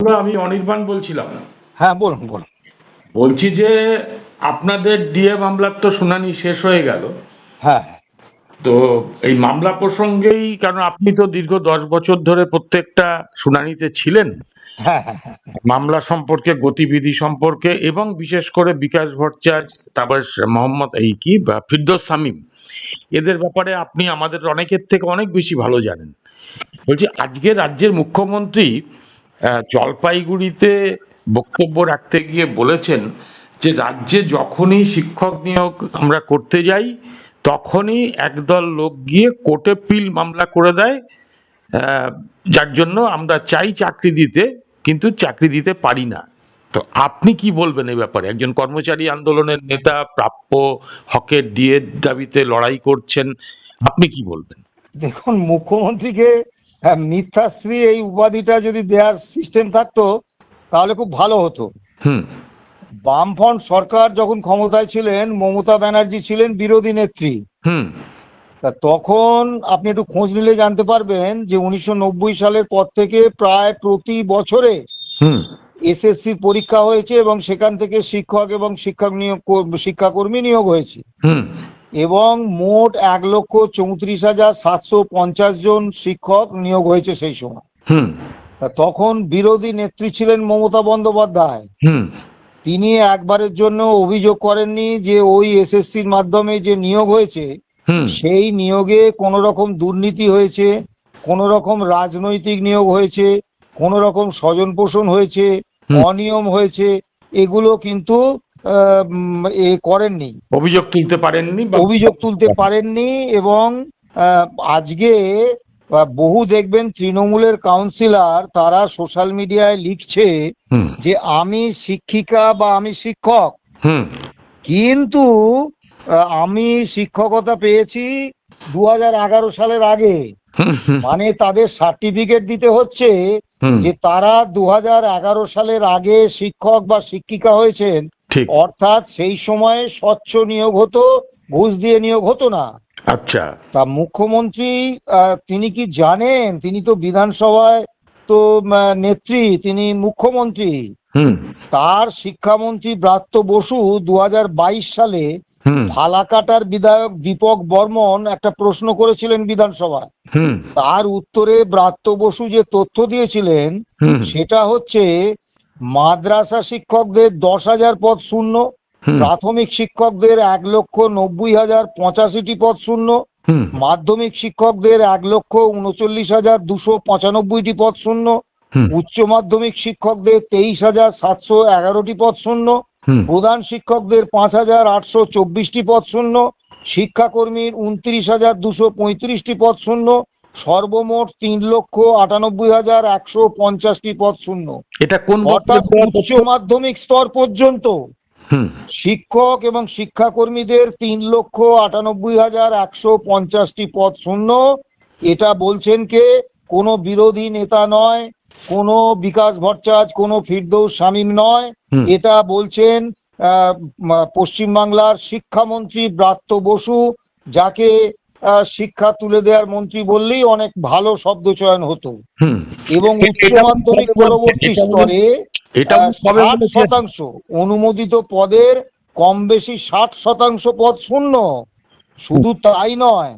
আমি অনির্বাণ বলছিলাম। হ্যাঁ বলুন বলুন। বলছি যে আপনাদের ডিএ মামলার তো শুনানি শেষ হয়ে গেল। হ্যাঁ। তো এই মামলা প্রসঙ্গেই কারণ আপনি তো দীর্ঘ দশ বছর ধরে প্রত্যেকটা শুনানিতে ছিলেন। হ্যাঁ হ্যাঁ হ্যাঁ। মামলা সম্পর্কে গতিবিধি সম্পর্কে এবং বিশেষ করে বিকাশ ভট্টাচার্য তারপর মোহাম্মদ এই কি বা ফিরদোস সামিম এদের ব্যাপারে আপনি আমাদের অনেকের থেকে অনেক বেশি ভালো জানেন। বলছি আজকে রাজ্যের মুখ্যমন্ত্রী জলপাইগুড়িতে বক্তব্য রাখতে গিয়ে বলেছেন যে রাজ্যে যখনই শিক্ষক নিয়োগ আমরা করতে যাই, তখনই একদল লোক গিয়ে কোর্টে পিল মামলা করে দেয়। যার জন্য আমরা চাই চাকরি দিতে, কিন্তু চাকরি দিতে পারি না। তো আপনি কি বলবেন এই ব্যাপারে? একজন কর্মচারী আন্দোলনের নেতা, প্রাপ্য হকের ডিএর দাবিতে লড়াই করছেন, আপনি কি বলবেন? দেখুন, মুখ্যমন্ত্রীকে হ্যাঁ, মিথ্যাশ্রী এই উপাধিটা যদি দেওয়ার সিস্টেম থাকতো তাহলে খুব ভালো হতো। হুম। বামফ্রন্ট সরকার যখন ক্ষমতায় ছিলেন মমতা ব্যানার্জি ছিলেন বিরোধী নেত্রী। হুম। তা তখন আপনি একটু খোঁজ নিলে জানতে পারবেন যে উনিশশো নব্বই সালের পর থেকে প্রায় প্রতি বছরে হুম। এসএসসি পরীক্ষা হয়েছে এবং সেখান থেকে শিক্ষক এবং শিক্ষক নিয়োগ কর- শিক্ষাকর্মী নিয়োগ হয়েছে। হুম। এবং মোট এক লক্ষ চৌত্রিশ হাজার সাতশো পঞ্চাশ জন শিক্ষক নিয়োগ হয়েছে সেই সময়। হুম। তখন বিরোধী নেত্রী ছিলেন মমতা বন্দ্যোপাধ্যায়। হুম। তিনি একবারের জন্য অভিযোগ করেননি যে ওই এসএসসির মাধ্যমে যে নিয়োগ হয়েছে সেই নিয়োগে কোনো রকম দুর্নীতি হয়েছে কোনো রকম রাজনৈতিক নিয়োগ হয়েছে কোনো রকম স্বজন পোষণ হয়েছে অনিয়ম হয়েছে এগুলো কিন্তু এ করেননি। অভিযোগ তুলতে পারেননি অভিযোগ তুলতে পারেননি এবং আজকে বহু দেখবেন তৃণমূলের কাউন্সিলর তারা সোশ্যাল মিডিয়ায় লিখছে যে আমি শিক্ষিকা বা আমি শিক্ষক। কিন্তু আমি শিক্ষকতা পেয়েছি দু এগারো সালের আগে। মানে তাদের সার্টিফিকেট দিতে হচ্ছে যে তারা দু এগারো সালের আগে শিক্ষক বা শিক্ষিকা হয়েছেন। ঠিক। অর্থাৎ সেই সময়ে স্বচ্ছ নিয়োগ হতো ঘুষ দিয়ে নিয়োগ হতো না। আচ্ছা। তা মুখ্যমন্ত্রী তিনি কি জানেন? তিনি তো বিধানসভায় তো নেত্রী তিনি মুখ্যমন্ত্রী। তার শিক্ষামন্ত্রী ব্রাত্য বসু দু হাজার বাইশ সালে ফালাকাটার বিধায়ক দীপক বর্মন একটা প্রশ্ন করেছিলেন বিধানসভায়। হুম। তার উত্তরে ব্রাত্য বসু যে তথ্য দিয়েছিলেন সেটা হচ্ছে মাদ্রাসা শিক্ষকদের দশ হাজার পদ শূন্য প্রাথমিক শিক্ষকদের এক লক্ষ নব্বই হাজার পঁচাশিটি পদ শূন্য মাধ্যমিক শিক্ষকদের এক লক্ষ উনচল্লিশ হাজার দুশো পঁচানব্বইটি পদ শূন্য উচ্চ মাধ্যমিক শিক্ষকদের তেইশ হাজার সাতশো এগারোটি পদ শূন্য প্রধান শিক্ষকদের পাঁচ হাজার আটশো চব্বিশটি পদ শূন্য শিক্ষাকর্মীর উনত্রিশ হাজার দুশো পঁয়ত্রিশটি পদ শূন্য সর্বমোট তিন লক্ষ আটানব্বই হাজার একশো পঞ্চাশটি পদ শূন্য। এটা কোন অর্থাৎ উচ্চ মাধ্যমিক স্তর পর্যন্ত শিক্ষক এবং শিক্ষাকর্মীদের তিন লক্ষ আটানব্বই হাজার একশো পঞ্চাশটি পদ শূন্য। এটা বলছেন কে? কোনো বিরোধী নেতা নয় কোনো বিকাশ ভট্টাচার্য কোনো ফিরদৌস শামীম নয়। এটা বলছেন পশ্চিমবাংলার শিক্ষামন্ত্রী ব্রাত্য বসু যাকে শিক্ষা তুলে দেওয়ার মন্ত্রী বললেই অনেক ভালো শব্দ চয়ন হতো। এবং উচ্চ মাধ্যমিক পরবর্তী স্তরে ষাট শতাংশ অনুমোদিত পদের কম বেশি ষাট শতাংশ পদ শূন্য। শুধু তাই নয়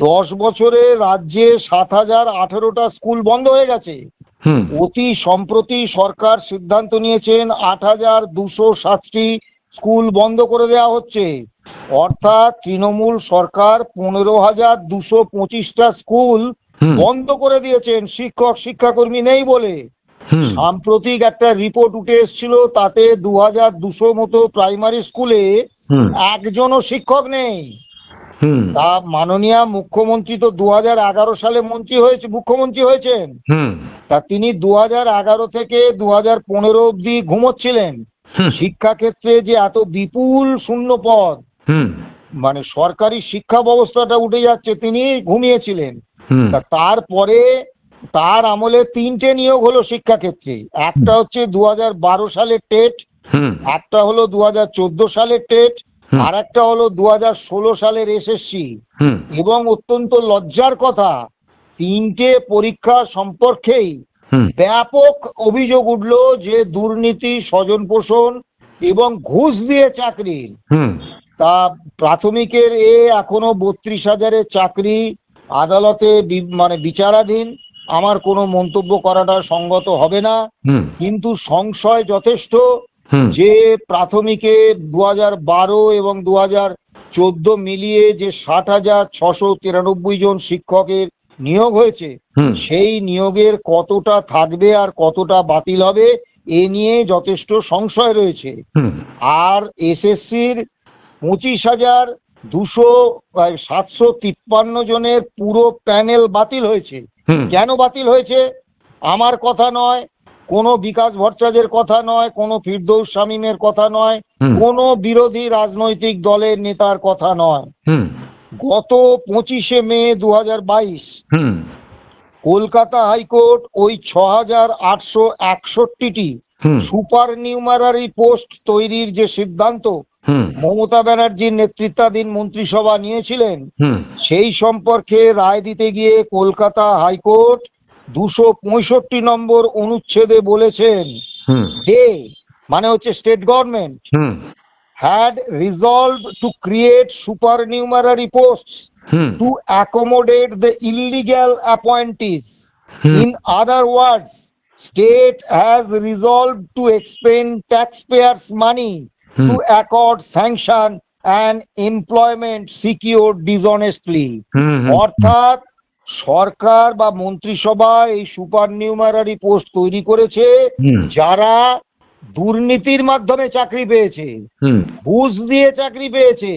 দশ বছরে রাজ্যে সাত হাজার আঠেরোটা স্কুল বন্ধ হয়ে গেছে। অতি সম্প্রতি সরকার সিদ্ধান্ত নিয়েছেন আট হাজার দুশো সাতটি স্কুল বন্ধ করে দেওয়া হচ্ছে। অর্থাৎ তৃণমূল সরকার পনেরো হাজার দুশো পঁচিশটা স্কুল বন্ধ করে দিয়েছেন। শিক্ষক শিক্ষাকর্মী নেই বলে। সাম্প্রতিক একটা রিপোর্ট উঠে এসেছিল তাতে দু হাজার দুশো মতো প্রাইমারি স্কুলে একজনও শিক্ষক নেই। তা মাননীয় মুখ্যমন্ত্রী তো দু হাজার এগারো সালে মন্ত্রী হয়েছে মুখ্যমন্ত্রী হয়েছেন। তা তিনি দু হাজার এগারো থেকে দু হাজার পনেরো অবধি ঘুমোচ্ছিলেন। শিক্ষাক্ষেত্রে যে এত বিপুল শূন্য পদ হুম। মানে সরকারি শিক্ষা ব্যবস্থাটা উঠে যাচ্ছে তিনি ঘুমিয়েছিলেন। তারপরে তার আমলে তিনটে নিয়োগ হলো শিক্ষাক্ষেত্রে একটা হচ্ছে দু হাজার বারো সালের টেট একটা হলো দু হাজার চোদ্দ সালের টেট আর একটা হলো দু হাজার ষোলো সালের এসএসসি এবং অত্যন্ত লজ্জার কথা তিনটে পরীক্ষা সম্পর্কেই ব্যাপক অভিযোগ উঠল যে দুর্নীতি স্বজন পোষণ এবং ঘুষ দিয়ে চাকরি হুম। তা প্রাথমিকের এ এখনও বত্রিশ হাজারের চাকরি আদালতে মানে বিচারাধীন। আমার কোনো মন্তব্য করাটা সঙ্গত হবে না। কিন্তু সংশয় যথেষ্ট যে প্রাথমিকে দু হাজার বারো এবং দু হাজার চোদ্দ মিলিয়ে যে ষাট হাজার ছশো তিরানব্বই জন শিক্ষকের নিয়োগ হয়েছে সেই নিয়োগের কতটা থাকবে আর কতটা বাতিল হবে এ নিয়ে যথেষ্ট সংশয় রয়েছে। আর এসএসসির পঁচিশ হাজার দুশো সাতশো তিপ্পান্ন জনের পুরো প্যানেল বাতিল হয়েছে। কেন বাতিল হয়েছে? আমার কথা নয় কোনো বিকাশ ভট্টাচার্যের কথা নয় কোনো ফিরদৌস শামীমের কথা নয়। কোনো বিরোধী রাজনৈতিক দলের নেতার কথা নয়। গত পঁচিশে মে দু হাজার বাইশ হুম। কলকাতা হাইকোর্ট ওই ছ হাজার আটশো একষট্টিটি সুপার নিউমারারি পোস্ট তৈরির যে সিদ্ধান্ত মমতা ব্যানার্জির নেতৃত্বাধীন মন্ত্রিসভা নিয়েছিলেন। সেই সম্পর্কে রায় দিতে গিয়ে কলকাতা হাইকোর্ট দুশো পঁয়ষট্টি নম্বর অনুচ্ছেদে বলেছেন যে মানে হচ্ছে state government hmm. Had resolve to create supernumerary post to accommodate the illegal appointees in other state has resolved to expend taxpayers' money Hmm. To accord sanction and employment secured dishonestly. Hmm hmm অর্থাৎ সরকার বা মন্ত্রিসভা এই super numerary post তৈরি করেছে যারা দুর্নীতির মাধ্যমে চাকরি পেয়েছে ঘুষ দিয়ে চাকরি পেয়েছে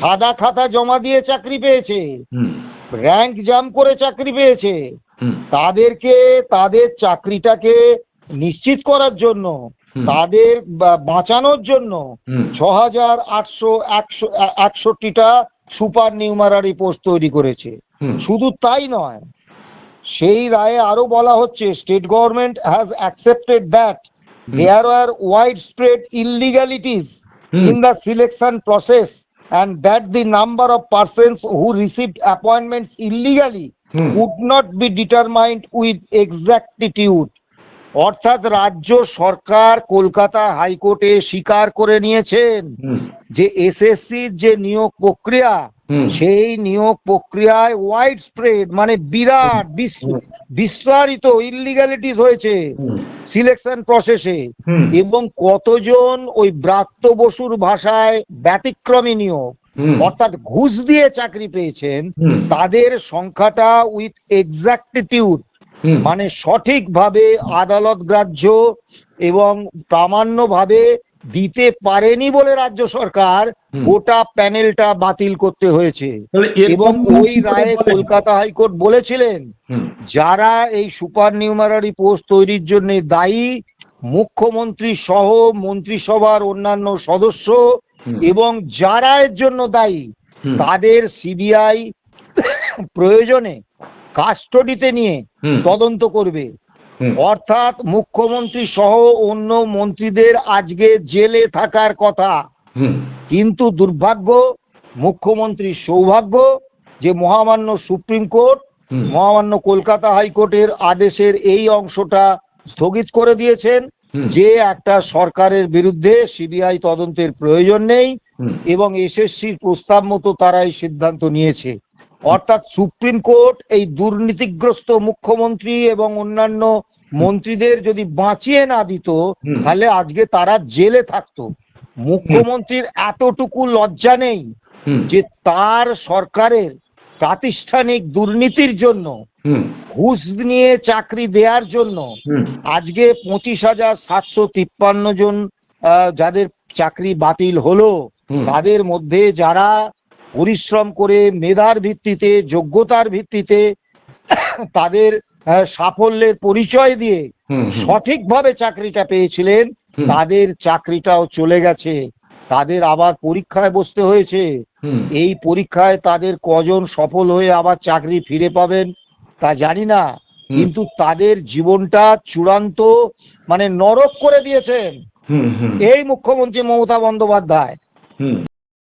সাদা খাতা জমা দিয়ে চাকরি পেয়েছে র্যাঙ্ক জাম করে চাকরি পেয়েছে তাদেরকে তাদের চাকরিটাকে নিশ্চিত করার জন্য। তাদের বাঁচানোর জন্য ছ হাজার আটশো একশো একষট্টিটা সুপার নিউমারারি পোস্ট তৈরি করেছে। শুধু তাই নয় সেই রায়ে আরও বলা হচ্ছে state government has accepted that there are wide spread illegalities in the selection process and that the number of persons who receive appointment illegally would not be determined with exactitude অর্থাৎ রাজ্য সরকার কলকাতা হাইকোর্টে স্বীকার করে নিয়েছেন। যে এসএসসির যে নিয়োগ প্রক্রিয়া সেই নিয়োগ প্রক্রিয়ায় ওয়াইড স্প্রেড মানে বিরাট। বিস্তারিত ইলিগালিটিস হয়েছে সিলেকশন প্রসেসে এবং কতজন ওই ব্রাত্য বসুর ভাষায় ব্যতিক্রমী নিয়োগ অর্থাৎ ঘুষ দিয়ে চাকরি পেয়েছেন তাদের সংখ্যাটা উইথ এক্সাক্টিটিউড। মানে সঠিকভাবে আদালত গ্রাহ্য এবং প্রামাণ্যভাবে দিতে পারেনি বলে রাজ্য সরকার গোটা প্যানেলটা বাতিল করতে হয়েছে। এবং ওই রায়ে কলকাতা হাইকোর্ট বলেছিলেন যারা এই সুপার নিউমারারি পোস্ট তৈরির জন্য দায়ী মুখ্যমন্ত্রী সহ মন্ত্রিসভার অন্যান্য সদস্য এবং যারা এর জন্য দায়ী তাদের সিবিআই প্রয়োজনে কাস্টডিতে নিয়ে তদন্ত করবে। অর্থাৎ মুখ্যমন্ত্রী সহ অন্য মন্ত্রীদের আজকে জেলে থাকার কথা। কিন্তু দুর্ভাগ্য মুখ্যমন্ত্রীর সৌভাগ্য যে মহামান্য সুপ্রিম কোর্ট মহামান্য কলকাতা হাইকোর্টের আদেশের এই অংশটা স্থগিত করে দিয়েছেন যে একটা সরকারের বিরুদ্ধে সিবিআই তদন্তের প্রয়োজন নেই এবং এসএসসির প্রস্তাব মতো তারা এই সিদ্ধান্ত নিয়েছে। অর্থাৎ সুপ্রিম কোর্ট এই দুর্নীতিগ্রস্ত মুখ্যমন্ত্রী এবং অন্যান্য মন্ত্রীদের যদি বাঁচিয়ে না দিত তাহলে আজকে তারা জেলে থাকতো। মুখ্যমন্ত্রীর এতটুকু লজ্জা নেই যে তার সরকারের প্রাতিষ্ঠানিক দুর্নীতির জন্য ঘুষ নিয়ে চাকরি দেওয়ার জন্য আজকে পঁচিশ হাজার সাতশো তিপ্পান্ন জন যাদের চাকরি বাতিল হলো তাদের মধ্যে যারা পরিশ্রম করে মেধার ভিত্তিতে যোগ্যতার ভিত্তিতে তাদের সাফল্যের পরিচয় দিয়ে। সঠিকভাবে চাকরিটা পেয়েছিলেন। তাদের চাকরিটাও চলে গেছে। তাদের আবার পরীক্ষায় বসতে হয়েছে। এই পরীক্ষায় তাদের কজন সফল হয়ে আবার চাকরি ফিরে পাবেন তা জানি না। কিন্তু তাদের জীবনটা চূড়ান্ত মানে নরক করে দিয়েছেন। এই মুখ্যমন্ত্রী মমতা বন্দ্যোপাধ্যায়।